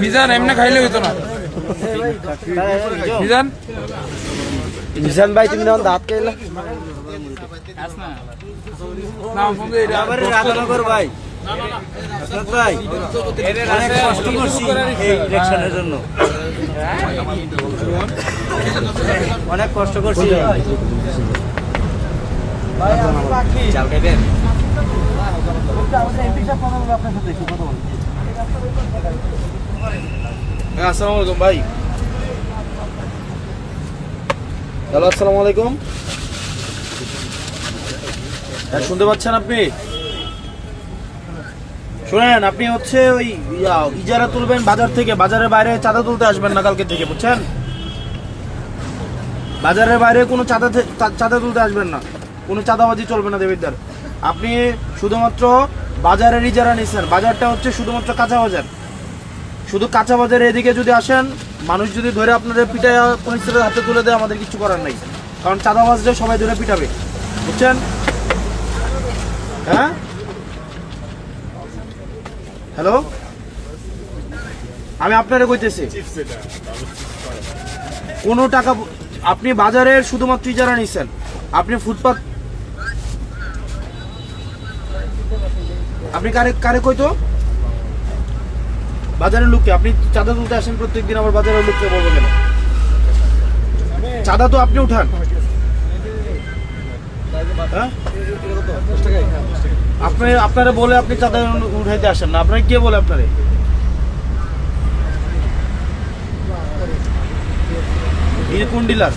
মিজান এমনি খাইলে হইতো না। মিজান মিশান ভাই তুমি যখন দাঁত অনেক কষ্ট করছি জন্য অনেক কষ্ট করছি হ্যাঁ পাচ্ছেন আপনি? শুনেন, আপনি হচ্ছে ওই ইজারা তুলবেন বাজার থেকে, বাজারের বাইরে চাঁদা তুলতে আসবেন না কালকে থেকে, বুঝছেন? বাজারের বাইরে কোনো চাঁদা চাঁদা তুলতে আসবেন না। কোনো চাঁদাবাজি চলবে না দেবিদ্দার আপনি শুধুমাত্র বাজারেরই যারা নিচ্ছেন বাজারটা হচ্ছে শুধুমাত্র কাঁচা বাজার। শুধু কাঁচা বাজারে এদিকে যদি আসেন, মানুষ যদি ধরে আপনাদের পিঠায় পরিস্থিতির হাতে তুলে দেয়, আমাদের কিছু করার নাই। কারণ চাঁদাবাজরে সবাই ধরে পিটাবে। বুঝছেন? হ্যাঁ? হ্যালো? আমি আপনারে কইতেছি। কোনো টাকা আপনি বাজারের শুধুমাত্র যারা নিছেন, আপনি ফুটপাত আপনি কারে কারে কইতো? বাজারের লোককে। আপনি চাঁদা তুলতে আসেন প্রত্যেকদিন আমার বাজারের লোককে বলব কেন? চাঁদা তো আপনি উঠান। হ্যাঁ? আপনি আপনারা বলে আপনি চাঁদা উঠাইতে আসেন না। আপনার কে বলে আপনারে? কোন ডিলার?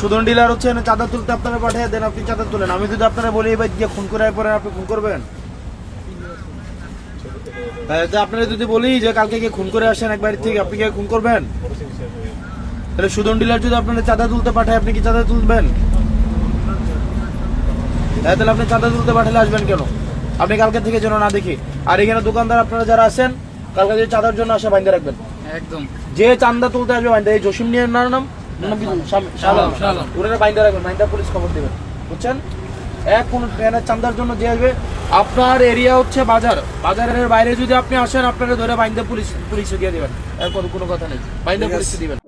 সুদন ডিলার হচ্ছে না চাঁদা তুলতে আপনারা পাঠিয়ে দেন আপনি চাঁদা তুলেন। আমি যদি আপনারা বলি এবার গিয়ে খুন করে পরে আপনি খুন করবেন? আপনারা যদি বলি যে কালকে গিয়ে খুন করে আসেন এক বাড়ি থেকে আপনি কি খুন করবেন? তাহলে সুদন ডিলার যদি আপনারা চাঁদা তুলতে পাঠায় আপনি কি চাঁদা তুলবেন? হ্যাঁ তাহলে আপনি চাঁদা তুলতে পাঠালে আসবেন কেন? আপনি কালকে থেকে যেন না দেখি। আর এখানে দোকানদার আপনারা যারা আছেন কালকে যদি চাঁদার জন্য আসে বাইন্দা রাখবেন। একদম। যে চান্দা তুলতে আসবে বাইন্দা। এই জসিম নিয়ে নাম? ওরা বাইন্দা রাখবেন বাইন্দা পুলিশ খবর দেবেন। বুঝছেন? এক কোন ট্রেনের চান্দার জন্য যে আসবে আপনার এরিয়া হচ্ছে বাজার। বাজারের বাইরে যদি আপনি আসেন আপনারা ধরে বাইন্দা পুলিশ পুলিশে দিয়ে দেবেন। কোনো কথা নেই। বাইন্দা পুলিশে দিবেন।